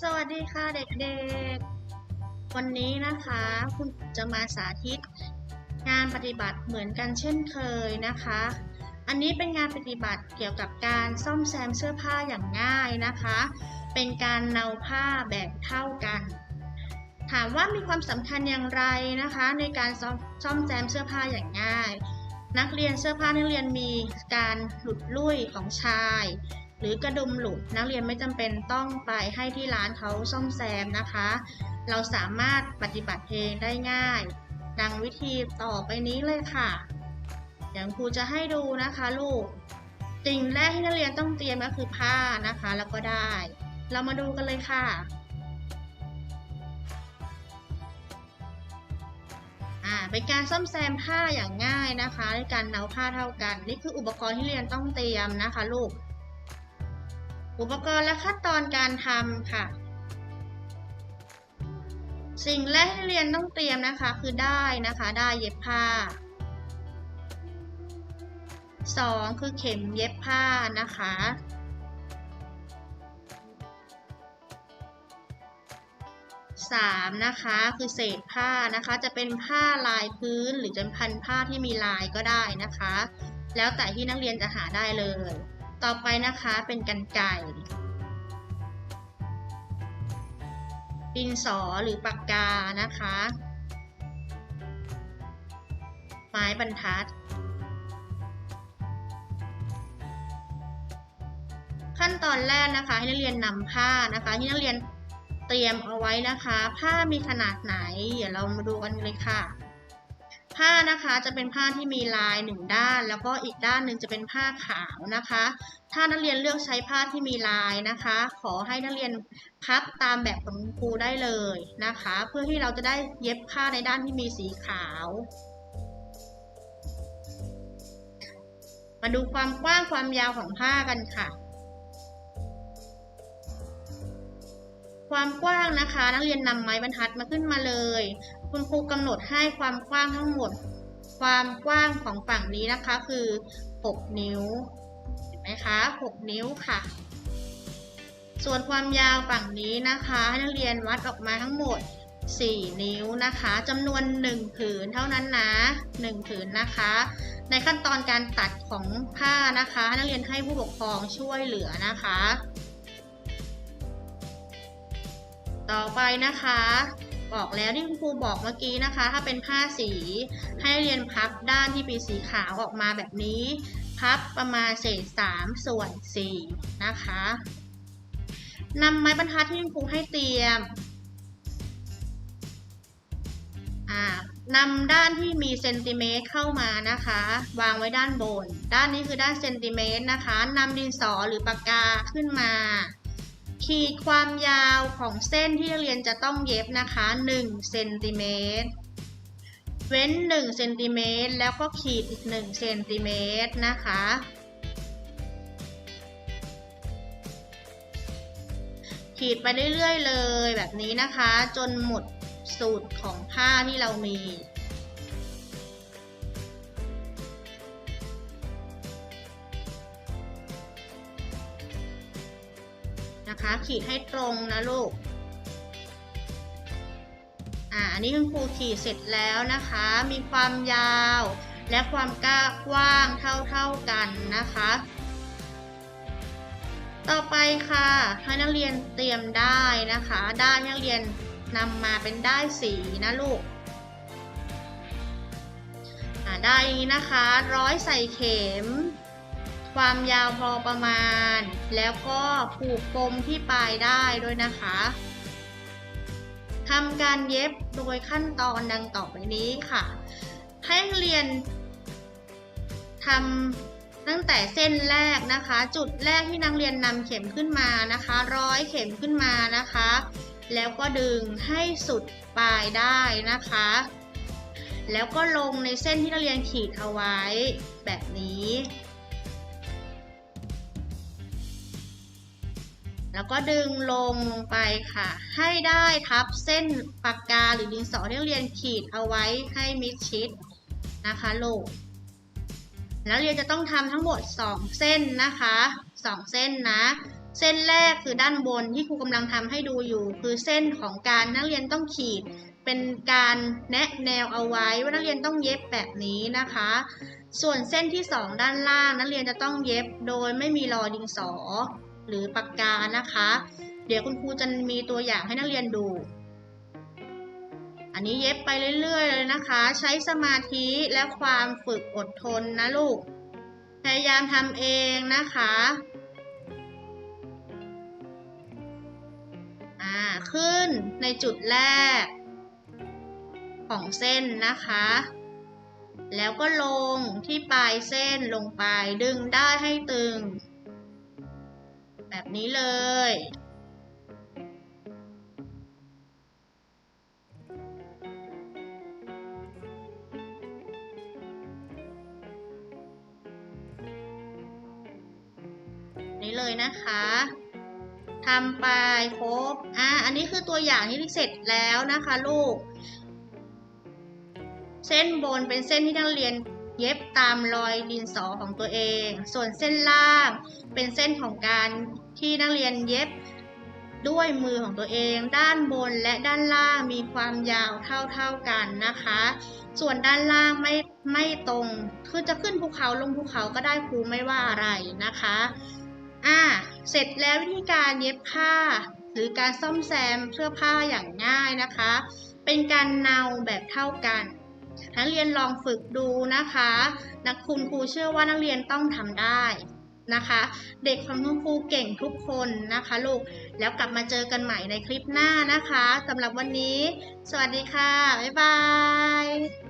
สวัสดีค่ะเด็กๆ วันนี้นะคะคุณจะมาสาธิต งานปฏิบัติเหมือนกันเช่นเคยนะคะ อันนี้เป็นงานปฏิบัติเกี่ยวกับการซ่อมแซมเสื้อผ้าอย่างง่ายนะคะ เป็นการเนาผ้าแบบเท่ากัน ถามว่ามีความสำคัญอย่างไรนะคะ ในการซ่อมแซมเสื้อผ้าอย่างง่าย นักเรียนเสื้อผ้านักเรียนมีการหลุดลุ่ยของชาย รือกระดุมหลุดนักเรียนไม่จำเป็นต้องไปให้ที่ร้านเขาซ่อมแซมนะคะ เราสามารถปฏิบัติเองได้ง่าย ดังวิธีต่อไปนี้เลยค่ะเดี๋ยวครูจะให้ดูนะคะลูกสิ่งแรกที่นักเรียนต้องเตรียมก็คือผ้านะคะแล้วก็ได้ เรามาดูกันเลยค่ะอ่าเป็นการซ่อมแซมผ้าอย่างง่ายนะคะในการเนาผ้าเท่ากัน นี่คืออุปกรณ์ที่เรียนต้องเตรียมนะคะ ลูก อุปกรณ์และขั้นตอนการทำค่ะ สิ่งแรกที่เรียนต้องเตรียมนะคะคือได้นะคะได้เย็บผ้าสองคือเข็มเย็บผ้านะคะสามนะคะคือเศษผ้านะคะจะเป็นผ้าลายพื้นหรือจะเป็นพันผ้าที่มีลายก็ได้นะคะ แล้วแต่ที่นักเรียนจะหาได้เลย ต่อไปนะคะเป็นกันไก่ดินสอหรือปากกานะคะ ไม้บรรทัด ขั้นตอนแรกนะคะให้นักเรียนนำผ้านะคะที่นักเรียนเตรียมเอาไว้นะคะ ผ้ามีขนาดไหน เดี๋ยวเรามาดูกันเลยค่ะ ผ้านะคะจะเป็นผ้าที่มีลายหนึ่งด้าน แล้วก็อีกด้านหนึ่งจะเป็นผ้าขาวนะคะ ถ้านักเรียนเลือกใช้ผ้าที่มีลายนะคะ ขอให้นักเรียนพับตามแบบของครูได้เลยนะคะ เพื่อที่เราจะได้เย็บผ้าในด้านที่มีสีขาว มาดูความกว้างความยาวของผ้ากันค่ะ ความกว้างนะคะ นักเรียนนำไม้บรรทัดมาขึ้นมาเลย คุณครูกำหนดให้ความกว้างทั้งหมด ความกว้างของฝั่งนี้นะคะคือ 6 นิ้ว เห็นไหมคะ 6 นิ้วค่ะ ส่วนความยาวฝั่งนี้นะคะให้นักเรียนวัดออกมาทั้งหมด 4 นิ้วนะคะจำนวน 1 ผืนเท่านั้นนะ 1 ผืนนะคะ ในขั้นตอนการตัดของผ้านะคะให้นักเรียนให้ผู้ปกครองช่วยเหลือนะคะ ต่อไปนะคะ บอกแล้วที่คุณครูบอกเมื่อกี้นะคะ ถ้าเป็นผ้าสีให้เรียนพับด้านที่เป็นสีขาวออกมาแบบนี้ พับประมาณเศษ3ส่วน4นะคะนำไม้บรรทัดที่คุณครูให้เตรียมนำด้านที่มีเซนติเมตรเข้ามานะคะ วางไว้ด้านบน ด้านนี้คือด้านเซนติเมตรนะคะนำดินสอหรือปากกาขึ้นมา ขีดความยาวของเส้นที่เรียนจะต้องเย็บนะคะ1เซนติเมตรเว้น1เซนติเมตรแล้วก็ขีดอีก1เซนติเมตรนะคะ ขีดไปเรื่อยๆเลยแบบนี้นะคะ จนหมดสูตรของผ้าที่เรามี นะคะ ขีดให้ตรงนะลูก อ่า อันนี้คุณครูขีดเสร็จแล้วนะคะ มีความยาวและความก้ากว้างเท่าๆกันนะคะ ต่อไปค่ะให้นักเรียนเตรียมได้นะคะ ด้านนักเรียนนำมาเป็นได้สีนะลูกอ่าได้นี้นะคะ ร้อยใส่เข็ม ความยาวพอประมาณ แล้วก็ผูกปมที่ปลายได้ด้วยนะคะทำการเย็บโดยขั้นตอนดังต่อไปนี้ค่ะ ให้เรียนทำตั้งแต่เส้นแรกนะคะ จุดแรกที่นักเรียนนำเข็มขึ้นมานะคะ ร้อยเข็มขึ้นมานะคะ แล้วก็ดึงให้สุดปลายได้นะคะ แล้วก็ลงในเส้นที่นักเรียนขีดเอาไว้แบบนี้ แล้วก็ดึงลงลงไปค่ะ ให้ได้ทับเส้นปากกาหรือดินสอที่นักเรียนขีดเอาไว้ให้มิดชิดนะคะลูกแล้วเรียนจะต้องทำทั้งหมด 2 เส้นนะคะ 2 เส้นนะ เส้นแรกคือด้านบนที่ครูกำลังทำให้ดูอยู่ คือเส้นของการนักเรียนต้องขีด เป็นการแนะแนวเอาไว้ว่านักเรียนต้องเย็บแบบนี้นะคะ ส่วนเส้นที่สองด้านล่างนักเรียนจะต้องเย็บโดยไม่มีรอยดินสอ หรือปากกานะคะ เดี๋ยวคุณครูจะมีตัวอย่างให้นักเรียนดู อันนี้เย็บไปเรื่อยๆเลยนะคะ ใช้สมาธิและความฝึกอดทนนะลูก พยายามทำเองนะคะอ่าขึ้นในจุดแรก ของเส้นนะคะแล้วก็ลงที่ปลายเส้นลงไปดึงได้ให้ตึง แบบนี้เลย นี้เลยนะคะทำไปครบ อ่า อันนี้คือตัวอย่างที่เสร็จแล้วนะคะลูก เส้นบนเป็นเส้นที่นักเรียน เย็บตามรอยดินสอของตัวเอง ส่วนเส้นล่างเป็นเส้นของการที่นักเรียนเย็บด้วยมือของตัวเอง ด้านบนและด้านล่างมีความยาวเท่าๆกันนะคะ ส่วนด้านล่างไม่ไม่ตรง คือจะขึ้นภูเขาลงภูเขาก็ได้ครูไม่ว่าอะไรนะคะ อ่า เสร็จแล้ววิธีการเย็บผ้า หรือการซ่อมแซมเสื้อผ้าอย่างง่ายนะคะ เป็นการเนาแบบเท่ากัน นักเรียนลองฝึกดูนะคะ นักคุณครูเชื่อว่านักเรียนต้องทำได้นะคะ เด็กของคุณครูเก่งทุกคนนะคะลูก แล้วกลับมาเจอกันใหม่ในคลิปหน้านะคะสำหรับวันนี้ สวัสดีค่ะ บ๊ายบาย